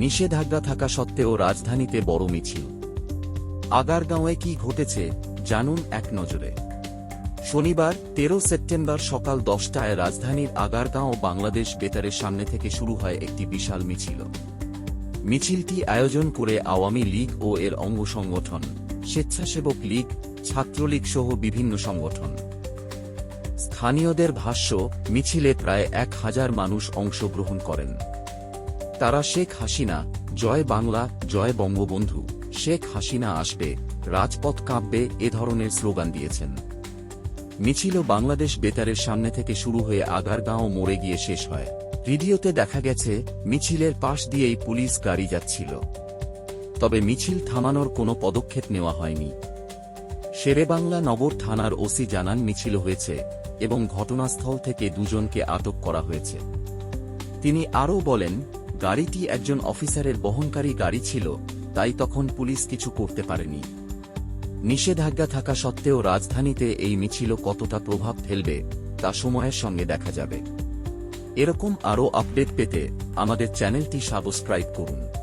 নিষেধাজ্ঞা থাকা সত্ত্বেও রাজধানীতে বড় মিছিল। আগারগাঁওয়ে কি ঘটেছে, জানুন এক নজরে। শনিবার, তেরো সেপ্টেম্বর সকাল দশটায় রাজধানীর আগারগাঁও বাংলাদেশ বেতারের সামনে থেকে শুরু হয় একটি বিশাল মিছিল। মিছিলটি আয়োজন করে আওয়ামী লীগ ও এর অঙ্গ সংগঠন, স্বেচ্ছাসেবক লীগ, ছাত্রলীগ সহ বিভিন্ন সংগঠন। স্থানীয়দের ভাষ্য, মিছিলে প্রায় এক হাজার মানুষ অংশগ্রহণ করেন। তারা শেখ হাসিনা, জয় বাংলা, জয় বঙ্গবন্ধু, শেখ হাসিনা আসবে, রাজপথ কাঁপবে, এ ধরনের স্লোগান দিয়েছেন। মিছিল বাংলাদেশ বেতারের সামনে থেকে শুরু হয়ে আগারগাঁও মোড়ে গিয়ে শেষ হয়। ভিডিওতে দেখা গেছে, মিছিলের পাশ দিয়েই পুলিশ গাড়ি যাচ্ছিল। তবে মিছিল থামানোর কোনো পদক্ষেপ নেওয়া হয়নি। শেরেবাংলা নগর থানার ওসি জানান মিছিল হয়েছে এবং ঘটনাস্থল থেকে দুজনকে আটক করা হয়েছে। তিনি আরও বলেন গাড়িটি একজন অফিসারের বহনকারী গাড়ি ছিল, তাই তখন পুলিশ কিছু করতে পারেনি। নিষেধাজ্ঞা থাকা সত্ত্বেও রাজধানীতে এই মিছিল কতটা প্রভাব ফেলবে, তা সময়ের সঙ্গে দেখা যাবে। এরকম আরও আপডেট পেতে আমাদের চ্যানেলটি সাবস্ক্রাইব করুন।